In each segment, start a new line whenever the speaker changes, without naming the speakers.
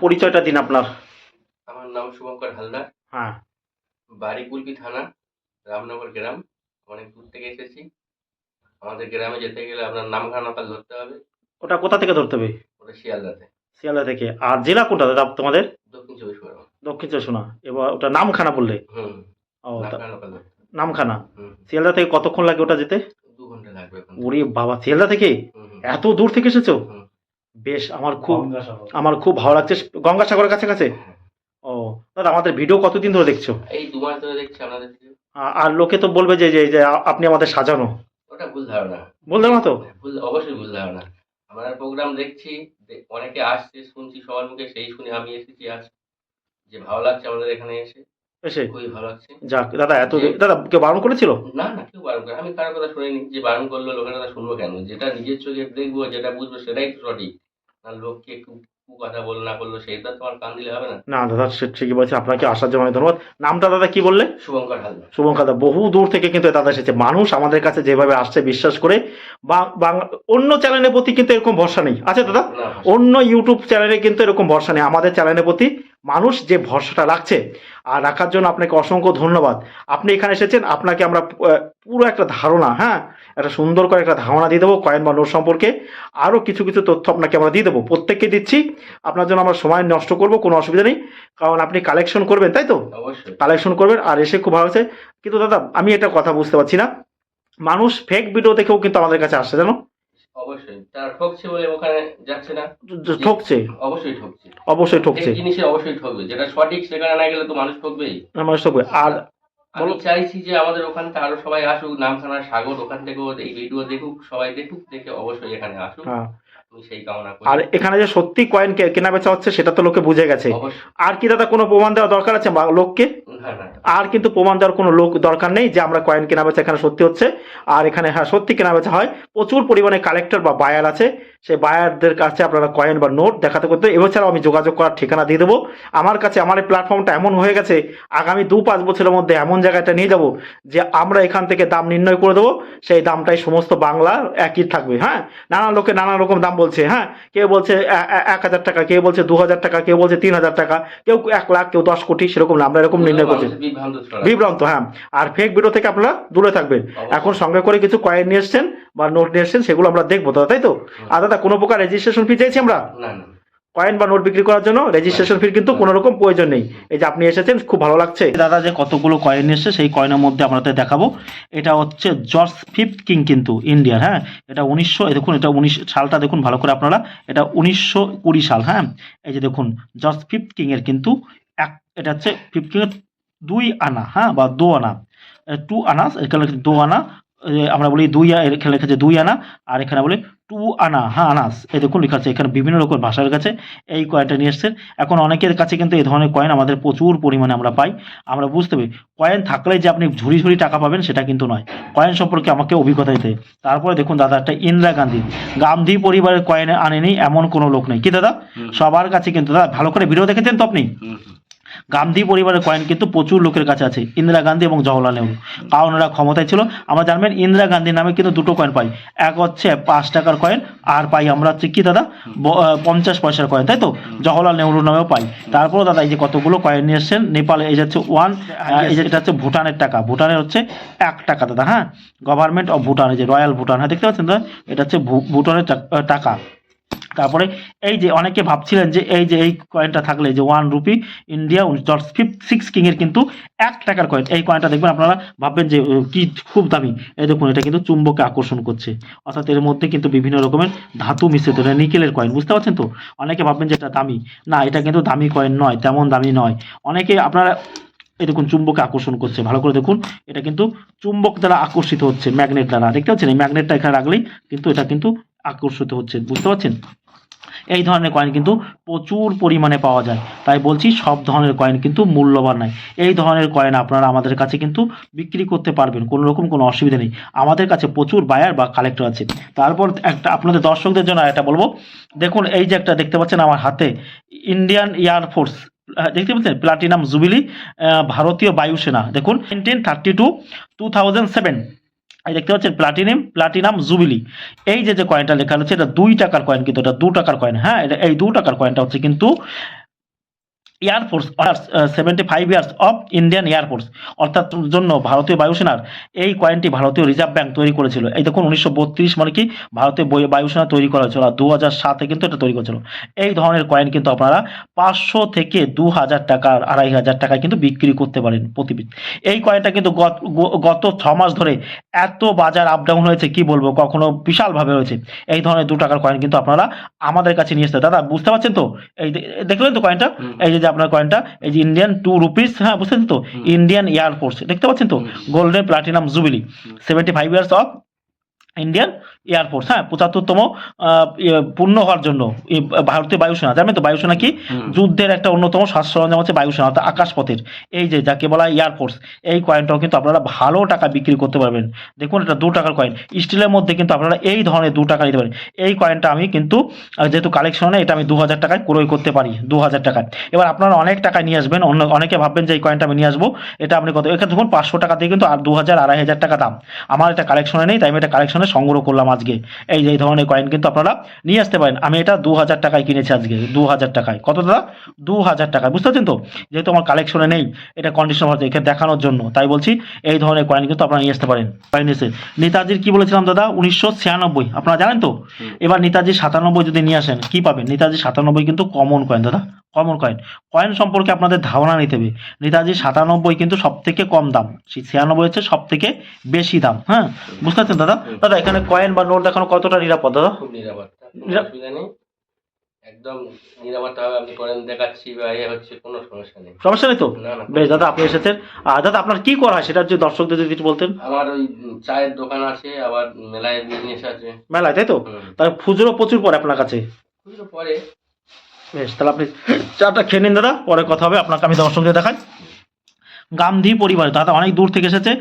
পরিচয়টা দিন আপনার।
আমার নাম শুভঙ্কর হালদার।
হ্যাঁ।
বাড়ি কুলপি থানা রামনগর গ্রাম। অনেক দূর থেকে এসেছি। আমাদের গ্রামে যেতে গেলে আপনার নামখানা নৌকা ধরতে হবে।
ওটা কোথা থেকে ধরতে হবে?
ওটা শিয়ালদাতে
শিয়ালদা থেকে। আর জেলা কোনটা দাদা তোমাদের?
দক্ষিণ চব্বিশ পরগনা।
দক্ষিণ চব্বিশ পরগনা। এবার ওটা নামখানা বললে?
হুম।
ও তা-
নামখানা নৌকা ধরতে
নামখানা।
হুম।
শিয়ালদা থেকে কতক্ষণ লাগে ওটা যেতে?
দু ঘণ্টা লাগবে এখন।
ওরে বাবা শিয়ালদা থেকে?
হুম, হুম,
এত দূর থেকে এসেছ?
হুম।
বেশ আমার খুব আমার খুব ভালো লাগছে। গঙ্গাসাগরের কাছে কাছে ও দাদা আমাদের ভিডিও কতদিন ধরে দেখছ?
এই দু মাস ধরে দেখছি আপনাদের।
আর লোকে তো বলবে যে যে- যে আপনি আমাদের সাজানো।
ওটা ভুল ধারণা।
বলতে না তো?
ভুল অবশ্যই ভুল ধারণা। আমরা প্রোগ্রাম দেখছি অনেকে আসছে শুনছি সবার মুখে সেই শুনে আমি এসেছি আজ। যে ভালো লাগছে আমাদের এখানে এসে।
এসে।
খুবই ভালো লাগছে।
যাক দাদা এত দাদা কেউ বারণ করেছিল?
না না কেউ বারণ করে আমি কারোর কথা শুনিনি যে বারণ করল লোকের কথা শুনব কেন? যেটা নিজের চোখে দেখব যেটা বুঝব সেটাই তো সঠিক। না লোককে কথা বল না করল সেটা তোমার কান দিলে হবে না।
না দাদা সে ঠিকই বলছে আপনাকে আসার জন্য অনেক ধন্যবাদ। নামটা দাদা কি বললে?
শুভঙ্কর হালদার।
শুভঙ্কা দা বহু দূর থেকে কিন্তু দাদা এসেছে। মানুষ আমাদের কাছে যেভাবে আসছে বিশ্বাস করে বা- অন্য চ্যানেলের প্রতি কিন্তু এরকম ভরসা নেই। আছে দাদা? অন্য ইউটিউব চ্যানেলে কিন্তু এরকম ভরসা নেই। আমাদের চ্যানেলের প্রতি মানুষ যে ভরসাটা রাখছে আর রাখার জন্য আপনাকে অসংখ্য ধন্যবাদ। আপনি এখানে এসেছেন আপনাকে আমরা পুরো একটা ধারণা হ্যাঁ? একটা সুন্দর করে একটা ধারণা দিয়ে দেবো কয়েন বা নোট সম্পর্কে। আরও কিছু কিছু তথ্য আপনাকে আমরা দিয়ে দেবো। প্রত্যেককে দিচ্ছি। আপনার জন্য আমরা সময় নষ্ট করব কোনো অসুবিধা নেই। কারণ আপনি কালেকশন করবেন তাই তো? কালেকশন করবেন আর এসে খুব ভালো হচ্ছে কিন্তু দাদা আমি এটা কথা বুঝতে পারছি না। মানুষ ফেক ভিডিও দেখেও কিন্তু আমাদের কাছে আসছে জানো?
অবশ্যই। তার ঠকছে বলে ওখানে যাচ্ছে না?
ঠকছে।
অবশ্যই ঠকছে।
অবশ্যই ঠকছে।
জিনিসে অবশ্যই ঠকবে। যেটা সঠিক সেখানে না গেলে তো মানুষ ঠকবেই।
মানুষ ঠকবে। আর
আমি চাইছি যে আমাদের ওখানটা আরও সবাই আসুক নামখানা সাগর ওখান থেকেও এই ভিডিও দেখুক সবাই দেখুক দেখে অবশ্যই এখানে আসুক।
হ্যাঁ, আর এখানে যে সত্যি কয়েন কেনা বেচা হচ্ছে সেটা তো লোকে বুঝে গেছে। আর কি দাদা কোনো প্রমাণ দেওয়া দরকার আছে লোককে? আর কিন্তু প্রমাণ দেওয়ার কোনো লোক দরকার নেই যে আমরা কয়েন কেনা বেচা এখানে সত্যি হচ্ছে। আর এখানে হ্যাঁ সত্যি কেনা বেচা হয়। প্রচুর পরিমাণে কালেক্টর বা বায়ার আছে। সেই বায়ারদের কাছে আপনারা কয়েন বা নোট দেখাতে করতে এছাড়াও আমি যোগাযোগ করার ঠিকানা দিয়ে দেবো। আমার কাছে আমার এই প্ল্যাটফর্মটা এমন হয়ে গেছে আগামী দু পাঁচ বছরের মধ্যে এমন জায়গাটা নিয়ে যাব যে আমরা এখান থেকে দাম নির্ণয় করে দেবো। সেই দামটাই সমস্ত বাংলা একই থাকবে হ্যাঁ? নানা লোকে নানা রকম দাম বলছে হ্যাঁ? কেউ বলছে এক হাজার টাকা কেউ বলছে দু হাজার টাকা কেউ বলছে তিন হাজার টাকা কেউ এক লাখ কেউ দশ কোটি সেরকম না আমরা এরকম নির্ণয় করছি।
বিভ্রান্ত
হ্যাঁ। আর ফেক ভিডিও থেকে আপনারা দূরে থাকবেন। এখন সঙ্গে করে কিছু কয়েন নিয়ে এসছেন বা নোট নিয়ে এসছেন সেগুলো আমরা দেখব তাই তো? আর দাদা কোনো প্রকার রেজিস্ট্রেশন ফি চাইছি আমরা?
না না।
কয়েন বা নোট বিক্রি করার জন্য রেজিস্ট্রেশন ফির কিন্তু কোনো রকম প্রয়োজন নেই। এই যে আপনি এসেছেন খুব ভালো লাগছে। দাদা যে কতগুলো কয়েন এসছে সেই কয়েনের মধ্যে আপনাদের দেখাবো। এটা হচ্ছে জর্জ ফিফথ কিং কিন্তু ইন্ডিয়ার হ্যাঁ? এটা উনিশশো দেখুন এটা উনিশ সালটা দেখুন ভালো করে আপনারা। এটা উনিশশো কুড়ি সাল হ্যাঁ? এই যে দেখুন জর্জ ফিফথ কিং এর কিন্তু এক এটা হচ্ছে ফিফথ কিং এর দুই আনা হ্যাঁ? বা দু আনা। টু আনা এখানে দু আনা। আমরা বলি দুই এখানে লেখা আছে দুই আনা। আর এখানে বলি টু আনা হ্যাঁ আনাস। এই দেখুন লেখা আছে এখানে বিভিন্ন রকম ভাষার কাছে এই কয়েনটা নিয়ে এসছেন। এখন অনেকের কাছে কিন্তু এই ধরনের কয়েন আমাদের প্রচুর পরিমাণে আমরা পাই। আমরা বুঝতে পারি কয়েন থাকলে যে আপনি ঝুড়ি ঝুড়ি টাকা পাবেন সেটা কিন্তু নয়। কয়েন সম্পর্কে আমাকে অভিজ্ঞতা দিতে তারপরে দেখুন দাদা একটা ইন্দিরা গান্ধী। গান্ধী পরিবারের কয়েন আনেনি এমন কোনো লোক নেই। কি দাদা? সবার কাছে কিন্তু দাদা ভালো করে ভিডিও দেখেছেন তো আপনি। গান্ধী পরিবারের কয়েন কিন্তু প্রচুর লোকের কাছে আছে ইন্দিরা গান্ধী এবং জওহরলাল নেহরু। কারণ ওরা ক্ষমতায় ছিল। আমরা জানবেন ইন্দিরা গান্ধীর নামে কিন্তু দুটো কয়েন পাই। এক হচ্ছে পাঁচ টাকার কয়েন আর পাই আমরা হচ্ছে কি দাদা? পঞ্চাশ পয়সার কয়েন তাই তো? জওহরলাল নেহরুর নামেও পাই। তারপরে দাদা এই যে কতগুলো কয়েন নিয়ে এসছেন নেপালে এই যে হচ্ছে ওয়ান এটা হচ্ছে ভুটানের টাকা। ভুটানের হচ্ছে এক টাকা দাদা হ্যাঁ? গভর্নমেন্ট অফ ভুটান এই যে রয়্যাল ভুটান হ্যাঁ দেখতে পাচ্ছেন দাদা? এটা হচ্ছে ভুটানের টাকা। তারপরে এই যে অনেকে ভাবছিলেন যে এই যে এই কয়েনটা থাকলে যে one rupee India George fifth six কিংয়ের কিন্তু এক টাকার কয়েন এই কয়েনটা দেখবেন আপনারা ভাববেন যে কি খুব দামি। এই দেখুন, এটা কিন্তু চুম্বকে আকর্ষণ করছে। অর্থাৎ এর মধ্যে কিন্তু বিভিন্ন রকমের ধাতু মিশ্রিত, এটা নিকেলের কয়েন বুঝতে পারছেন তো? অনেকে ভাববেন যে এটা দামি। না, এটা কিন্তু দামি কয়েন নয়, তেমন দামি নয়। অনেকে আপনারা, এই দেখুন, চুম্বকে আকর্ষণ করছে। ভালো করে দেখুন, এটা কিন্তু চুম্বক দ্বারা আকর্ষিত হচ্ছে ম্যাগনেট দ্বারা। দেখতে পাচ্ছেন? এই ম্যাগনেটটা এখানে রাখলেই কিন্তু এটা কিন্তু আকর্ষিত হচ্ছে। বুঝতে পারছেন? এই ধরনের কয়েন কিন্তু প্রচুর পরিমাণে পাওয়া যায়। তাই বলছি, সব ধরনের কয়েন কিন্তু মূল্যবান নয়। এই ধরনের কয়েন আপনারা আমাদের কাছে কিন্তু বিক্রি করতে পারবেন, কোনো রকম কোনো অসুবিধা নেই। আমাদের কাছে প্রচুর বায়ার বা কালেক্টর আছে। তারপর একটা আপনাদের দর্শকদের জন্য একটা বলব। দেখুন, এই যে একটা দেখতে পাচ্ছেন আমার হাতে ইন্ডিয়ান এয়ারফোর্স দেখতে পাচ্ছেন? প্লাটিনাম জুবিলি ভারতীয় বায়ুসেনা। দেখুন nineteen thirty two two thousand seven এই দেখতে পাচ্ছেন প্লাটিনিয়াম প্লাটিনাম জুবিলি এই যে যে কয়েনটা লেখা রয়েছে এটা দুই টাকার কয়েন কিন্তু, এটা দু টাকার কয়েন হ্যাঁ এটা এই দু টাকার কয়েনটা হচ্ছে কিন্তু air force seventy five years of Indian air force অর্থাৎ জন্য ভারতীয় বায়ুসেনার এই কয়েনটি ভারতীয় রিজার্ভ ব্যাংক তৈরি করেছিল। এই দেখুন উনিশশো বত্রিশ মানে কি ভারতীয় বায়ুসেনা তৈরি করা হয়েছিল আর দু হাজার সাতে কিন্তু এটা তৈরি করেছিল। এই ধরনের কয়েন কিন্তু আপনারা পাঁচশো থেকে দু হাজার টাকার আড়াই হাজার টাকায় কিন্তু বিক্রি করতে পারেন প্রতি পিস। এই কয়েনটা কিন্তু গত ছ মাস ধরে এত বাজার আপ ডাউন হয়েছে কি বলব কখনো বিশালভাবে হয়েছে। এই ধরনের দু টাকার কয়েন কিন্তু আপনারা আমাদের কাছে নিয়ে আসতে দাদা বুঝতে পারছেন তো? এই দেখলেন তো কয়েনটা? এই যে আপনার কয়েনটা এই যে ইন্ডিয়ান টু রুপিস হ্যাঁ বুঝছেন তো। ইন্ডিয়ান এয়ারফোর্স দেখতে পাচ্ছেন তো? Golden platinum jubilee seventy five years of Indian air force হ্যাঁ পঁচাত্তরতম ইয়ে, পূর্ণ হওয়ার জন্য ভারতীয় বায়ুসেনা জানেন তো বায়ুসেনা কি? যুদ্ধের একটা অন্যতম সরঞ্জাম হচ্ছে বায়ুসেনা অর্থাৎ আকাশপথের এই যে যাকে বলা হয় এয়ারফোর্স এই কয়েনটাও কিন্তু আপনারা ভালো টাকা বিক্রি করতে পারবেন। দেখুন এটা দু টাকার কয়েন স্টিলের মধ্যে কিন্তু আপনারা এই ধরনের দু টাকা নিতে পারেন। এই কয়েনটা আমি কিন্তু যেহেতু কালেকশনে এটা আমি দু হাজার টাকায় ক্রয় করতে পারি দু হাজার টাকায়। এবার আপনারা অনেক টাকায় নিয়ে আসবেন অন্য অনেকে ভাববেন যে এই কয়েনটা আমি নিয়ে আসব এটা আপনি কত এখানে দেখুন পাঁচশো টাকা দিয়ে কিন্তু আর দু হাজার আড়াই হাজার টাকা দাম। আমার এটা কালেকশনে নেই তাই আমি এটা কালেকশনে সংগ্রহ করলাম আজকে। এই যে এই ধরনের কয়েন কিন্তু আপনারা নিয়ে আসতে পারেন। আমি এটা দু হাজার টাকায় কিনেছি আজকে দু হাজার টাকায়। কত দাদা? দু হাজার টাকায়। বুঝতে পারছেন তো? যেহেতু আমার কালেকশনে নেই এটা কন্ডিশন হচ্ছে এখানে দেখানোর জন্য। তাই বলছি এই ধরনের কয়েন কিন্তু আপনারা নিয়ে আসতে পারেন। কয়েন এসে। নেতাজির কি বলেছিলাম দাদা? উনিশশো ছিয়ানব্বই। আপনারা জানেন তো? এবার নেতাজি সাতানব্বই যদি নিয়ে আসেন কি পাবেন? নেতাজি সাতানব্বই কিন্তু কমন কয়েন দাদা। কমন কয়েন কয়েন সম্পর্কে আপনাদের ধারণা নিতে হবে। নেতাজি সাতানব্বই কিন্তু সব থেকে কম দাম। ছিয়ানব্বই হচ্ছে সব থেকে বেশি দাম। হ্যাঁ? বুঝতে পারছেন দাদা? দাদা এখানে কয়েন বা নোট দেখানো কতটা নিরাপদ দাদা?
খুব অসুবিধা নেই। একদম আপনি করেন দেখাচ্ছি বা এ হচ্ছে কোনো সমস্যা নেই।
সমস্যা নেই তো?
না না
বেশ দাদা আপনি এসেছেন। আর দাদা আপনার কি করা হয় সেটা যে দর্শকদের যদি কিছু বলতেন?
আমার ওই চায়ের দোকান আছে আবার মেলায় বিজনেস আছে।
মেলায় তাই তো? তাহলে খুচরো প্রচুর পড়ে আপনার কাছে?
খুচরো পরে
বেশ তাহলে আপনি চাটা খেয়ে নিন দাদা। পরে কথা হবে আপনাকে আমি দর্শকদের দেখাই। গান্ধী পরিবার দাদা অনেক দূর থেকে এসেছে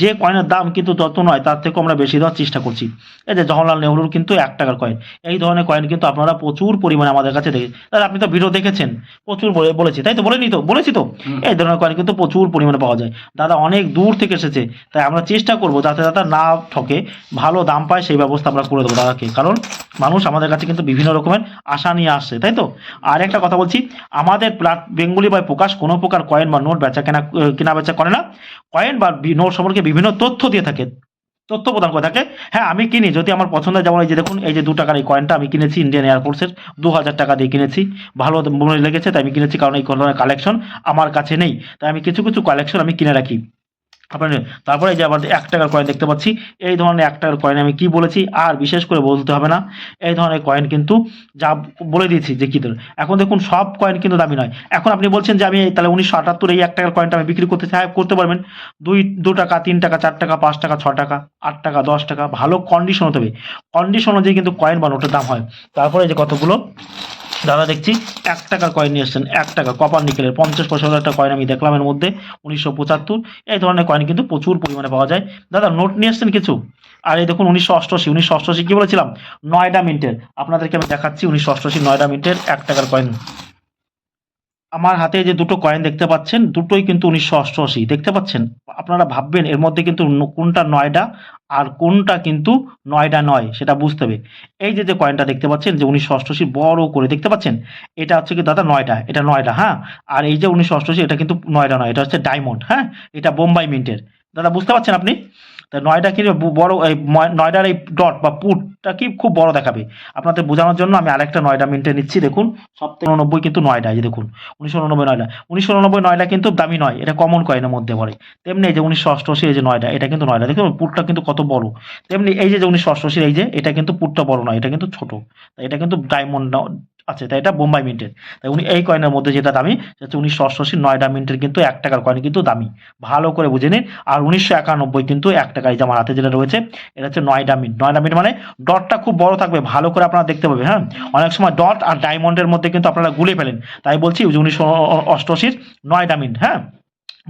যে কয়েনের দাম কিন্তু যত নয় তার থেকে আমরা বেশি দেওয়ার চেষ্টা করছি। এই যে জওহরলাল নেহরুর কিন্তু এক টাকার কয়েন এই ধরনের কয়েন কিন্তু আপনারা প্রচুর পরিমাণে আমাদের কাছে দেখে দাদা আপনি তো ভিডিও দেখেছেন প্রচুর বলেছি তাই তো বলেনি তো বলেছি তো? এই ধরনের কয়েন কিন্তু প্রচুর পরিমাণে পাওয়া যায়। দাদা অনেক দূর থেকে এসেছে তাই আমরা চেষ্টা করব যাতে দাদা না ঠকে ভালো দাম পায় সেই ব্যবস্থা আমরা করে দেবো দাদাকে। কারণ মানুষ আমাদের কাছে কিন্তু বিভিন্ন রকমের আশা নিয়ে আসছে তাই তো? আর একটা কথা বলছি আমাদের প্লাট বেঙ্গলি বাই প্রকাশ কোনো প্রকার কয়েন বা নোট বেচা কেনা কেনা বেচা করে না। কয়েন বা নোট সম্পর্কে বিভিন্ন তথ্য দিয়ে থাকে, তথ্য প্রদান করে থাকে। হ্যাঁ আমি কিনি, যদি আমার পছন্দের যেমন এই যে দেখুন, এই যে দু টাকার এই কয়েনটা আমি কিনেছি ইন্ডিয়ান এয়ারফোর্সের দু হাজার টাকা দিয়ে কিনেছি। ভালো মনে লেগেছে, তাই আমি কিনেছি, কারণ এই ধরনের কালেকশন আমার কাছে নেই। তাই আমি কিছু কিছু কালেকশন আমি কিনে রাখি। আপনার তারপরে যে আবার এক টাকার কয়েন দেখতে পাচ্ছি, এই ধরনের এক টাকার কয়েন আমি কি বলেছি, আর বিশেষ করে বলতে হবে না, এই ধরনের কয়েন কিন্তু যা বলে দিয়েছি যে কী। এখন দেখুন, সব কয়েন কিন্তু দামি নয়। এখন আপনি বলছেন যে আমি তাহলে উনিশশো আটাত্তর এই এক টাকার কয়েনটা আমি বিক্রি করতে চাই, করতে পারবেন। দুই, দু টাকা, তিন টাকা, চার টাকা, পাঁচ টাকা, ছ টাকা, আট টাকা, দশ টাকা, ভালো কন্ডিশন হতে হবে। কন্ডিশন অনুযায়ী কিন্তু কয়েন বা নোটের দাম হয়। তারপরে যে কতগুলো? দাদা দেখছি, এক টাকার কয়েন নিয়ে এসছেন, এক টাকা। কপার নিকেলের পঞ্চাশ পয়সা একটা কয়েন আমি দেখলাম এর মধ্যে, উনিশশো পঁচাত্তর। এই ধরনের কয়েন কিন্তু প্রচুর পরিমাণে পাওয়া যায়। দাদা নোট নিয়ে এসছেন কিছু? আর এই দেখুন, উনিশশো অষ্টআশি উনিশশো অষ্টআশি কি বলেছিলাম? নয়ডা মিন্টের। আপনাদেরকে আমি দেখাচ্ছি, উনিশশো অষ্টআশি নয়ডা মিন্টের এক টাকার কয়েন আমার হাতে যে দুটো কয়েন দেখতে পাচ্ছেন, দুটোই কিন্তু উনিশশো অষ্টআশি, দেখতে পাচ্ছেন? আপনারা ভাববেন, এর মধ্যে কিন্তু কোনটা নয়ডা আর কোনটা কিন্তু নয়ডা নয়, সেটা বুঝতে হবে। এই যে যে কয়েনটা দেখতে পাচ্ছেন, যে উনিশশো অষ্টআশি বড় করে, দেখতে পাচ্ছেন? এটা হচ্ছে কি দাদা, নয়ডা, এটা নয়ডা হ্যাঁ? আর এই যে উনিশশো অষ্টআশি, এটা কিন্তু নয়ডা নয়, এটা হচ্ছে ডায়মন্ড হ্যাঁ? এটা বোম্বাই মিন্টের। দাদা, বুঝতে পারছেন আপনি? তা নয়ডা কি বড় নয়ডার এই ডট বা পুটটা কি খুব বড় দেখাবে? আপনাদের বোঝানোর জন্য আমি আরেকটা নয়ডা মিন্টে নিচ্ছি, দেখুন। সব থেকে কিন্তু নয়ডা এই দেখুন, উনিশশো উননব্বই নয়ডা উনিশশো উননব্বই নয়ডা কিন্তু দামি নয়, এটা কমন কয়েনের মধ্যে পড়ে। তেমনি এই যে উনিশশো অষ্টআশি, এই যে নয়ডা এটা কিন্তু নয়ডা দেখুন, পুটটা কিন্তু কত বড়। তেমনি এই যে উনিশশো অষ্টআশির এই যে, এটা কিন্তু পুটটা বড় নয়, এটা কিন্তু ছোট। এটা কিন্তু ডায়মন্ড আছে তাই এটা বোম্বাই মিন্টের। তাই উনি এই কয়েনের মধ্যে যেটা দামি হচ্ছে উনিশশো অষ্টআশি নয়ডা মিন্টের কিন্তু এক টাকার কয়েন কিন্তু দামি। ভালো করে বুঝে নিন। আর উনিশশো একানব্বই কিন্তু এক টাকা এই যে আমার হাতে যেটা রয়েছে, এটা হচ্ছে নয়ডা মিন্ট। নয়ডা মিন্ট মানে ডটটা খুব বড় থাকবে, ভালো করে আপনারা দেখতে পাবেন হ্যাঁ? অনেক সময় ডট আর ডায়মন্ডের মধ্যে কিন্তু আপনারা গুলে ফেলেন। তাই বলছি উনিশশো অষ্টআশির নয়ডা মিন্ট হ্যাঁ?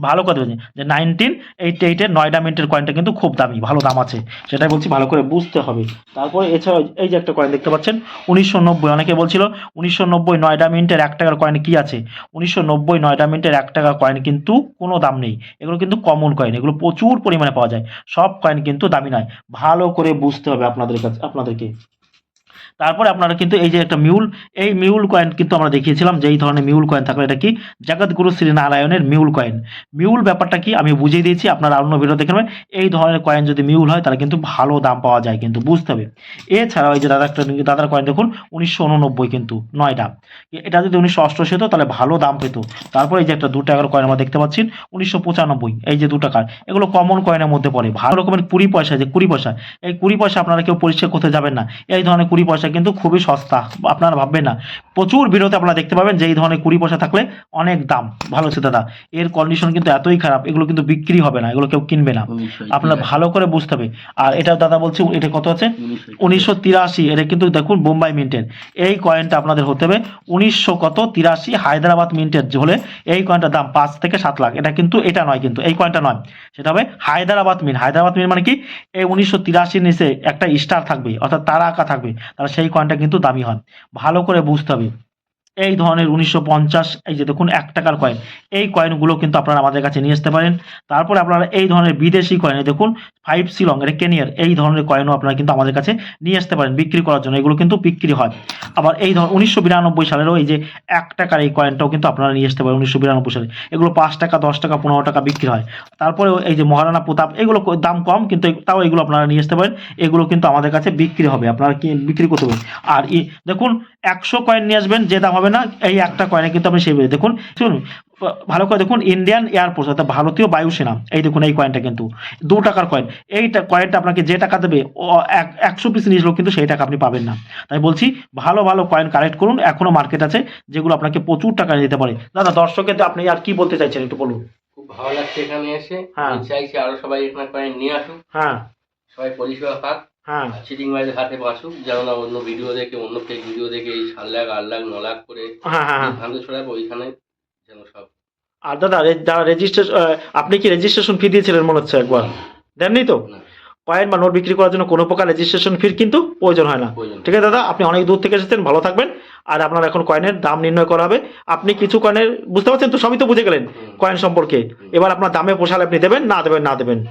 ভালো কথা বলছি যে নাইনটিন এইট এইটের নয়ডা মিন্টের কয়েনটা কিন্তু খুব দামি, ভালো দাম আছে। সেটাই বলছি ভালো করে বুঝতে হবে। তারপরে এছাড়াও এই যে একটা কয়েন দেখতে পাচ্ছেন, উনিশশো নব্বই, অনেকে বলছিল উনিশশো নব্বই নয়ডা মিন্টের এক টাকার কয়েন কি আছে? উনিশশো নব্বই নয়ডা মিন্টের এক টাকার কয়েন কিন্তু কোনো দাম নেই। এগুলো কিন্তু কমন কয়েন এগুলো প্রচুর পরিমাণে পাওয়া যায়। সব কয়েন কিন্তু দামি নয়। ভালো করে বুঝতে হবে আপনাদের কাছে, আপনাদেরকে। তারপরে আপনারা কিন্তু এই যে একটা মিউল এই মিউল কয়েন কিন্তু আমরা দেখিয়েছিলাম যে এই ধরনের মিউল কয়েন থাকলে এটা কি? জগৎগুরু শ্রীনারায়ণের মিউল কয়েন মিউল ব্যাপারটা কি? আমি বুঝিয়ে দিয়েছি, আপনারা অন্য ভিডিও দেখে নেবেন। এই ধরনের কয়েন যদি মিউল হয়, তাহলে কিন্তু ভালো দাম পাওয়া যায় কিন্তু, বুঝতে হবে। এছাড়াও এই যে দাদা একটা দাদার কয়েন দেখুন, উনিশশো উননব্বই কিন্তু নয়টা এটা যদি উনিশশো অষ্টআশি হতো, তাহলে ভালো দাম পেত। তারপরে এই যে একটা দু টাকার কয়েন আমরা দেখতে পাচ্ছি, উনিশশো পঁচানব্বই। এই যে দু টাকার এগুলো কমন কয়েনের মধ্যে পড়ে। ভালো রকমের কুড়ি পয়সা যে কুড়ি পয়সা, এই কুড়ি পয়সা আপনারা কেউ পরিষ্কার করতে যাবেন না। এই ধরনের কুড়ি পয়সা কিন্তু খুবই সস্তা আপনারা ভাববেন না। প্রচুর বিরতি আপনারা দেখতে পাবেন যে এই ধরনের কুড়ি পয়সা থাকলে অনেক দাম। ভালো হচ্ছে দাদা। এর কন্ডিশন কিন্তু এতই খারাপ এগুলো কিন্তু বিক্রি হবে না এগুলো কেউ কিনবে না। আপনারা ভালো করে বুঝতে হবে। আর এটা দাদা বলছি এটা কত আছে? উনিশশো তিরাশি এটা কিন্তু দেখুন বোম্বাই মিন্টের। এই কয়েনটা আপনাদের হতে হবে উনিশশো কত তিরাশি হায়দ্রাবাদ মিন্টের হলে এই কয়েনটার দাম পাঁচ থেকে সাত লাখ। এটা কিন্তু এটা নয় কিন্তু এই কয়েনটা নয়। সেটা হবে হায়দ্রাবাদ মিন। হায়দ্রাবাদ মিন মানে কি? এই উনিশশো তিরাশির নিচে একটা স্টার থাকবে অর্থাৎ তারা আঁকা থাকবে তাহলে সেই কয়েনটা কিন্তু দামি হয়। ভালো করে বুঝতে হবে। এই ধরনের উনিশশো পঞ্চাশ, এই যে দেখুন, এক টাকার কয়েন এই কয়েনগুলো কিন্তু আপনারা আমাদের কাছে নিয়ে আসতে পারেন। তারপরে আপনারা এই ধরনের বিদেশি কয়েন দেখুন ফাইভ শিলং এটা কেনিয়ার, এই ধরনের কয়েনও আপনারা কিন্তু আমাদের কাছে নিয়ে আসতে পারেন বিক্রি করার জন্য। এগুলো কিন্তু বিক্রি হয়। আবার এই ধর, উনিশশো বিরানব্বই সালেরও এই যে এক টাকার এই কয়েনটাও কিন্তু আপনারা নিয়ে আসতে পারেন উনিশশো বিরানব্বই সালে। এগুলো পাঁচ টাকা, দশ টাকা, পনেরো টাকা বিক্রি হয়। তারপরে এই যে মহারানা প্রতাপ, এগুলো দাম কম, কিন্তু তাও এগুলো আপনারা নিয়ে আসতে পারেন। এগুলো কিন্তু আমাদের কাছে বিক্রি হবে। আপনারা কি বিক্রি করতে পারেন? আর দেখুন, একশো কয়েন নিয়ে আসবেন, যে দাম হবে না এই একটা কয়েনে কিন্তু আপনি সেই দেখুন শুনুন ভালো করে দেখুন ইন্ডিয়ান এয়ারফোর্স অর্থাৎ ভারতীয় বায়ুসেনা এই দেখুন এই কয়েনটা কিন্তু দু টাকার কয়েন এইটা কয়েনটা আপনাকে যে টাকা দেবে একশো পিস নিয়েছিল কিন্তু সেই টাকা আপনি পাবেন না। তাই বলছি ভালো ভালো কয়েন কালেক্ট করুন এখনও মার্কেট আছে যেগুলো আপনাকে প্রচুর টাকা দিতে পারে। দাদা দর্শকের আপনি আর কি বলতে চাইছেন একটু বলুন?
খুব ভালো লাগছে এখানে এসে।
হ্যাঁ।
চাইছি আরও সবাই এখানে কয়েন নিয়ে আসুক।
হ্যাঁ।
সবাই পরিষেবা পাক।
হ্যাঁ।
চিটিং মাইদের হাতে বাঁচুক যেন না অন্য ভিডিও দেখে অন্য ফেক ভিডিও দেখে এই সাত লাখ আট লাখ ন লাখ করে
হ্যাঁ হ্যাঁ হ্যাঁ।
ভাঙতে ছড়াবে ওইখানে যেন সব
আর দাদা রে- রেজিস্ট্রেশন আপনি কি রেজিস্ট্রেশন ফি দিয়েছিলেন মনে হচ্ছে একবার? দেননি তো? কয়েন বা নোট বিক্রি করার জন্য কোনো প্রকার রেজিস্ট্রেশন ফির কিন্তু প্রয়োজন হয় না। ঠিক আছে দাদা? আপনি অনেক দূর থেকে এসেছেন ভালো থাকবেন। আর আপনার এখন কয়েনের দাম নির্ণয় করা হবে। আপনি কিছু কয়েনের বুঝতে পারছেন তো? সবই তো বুঝে গেলেন কয়েন সম্পর্কে। এবার আপনার দামে পোষালে আপনি দেবেন না দেবেন না দেবেন।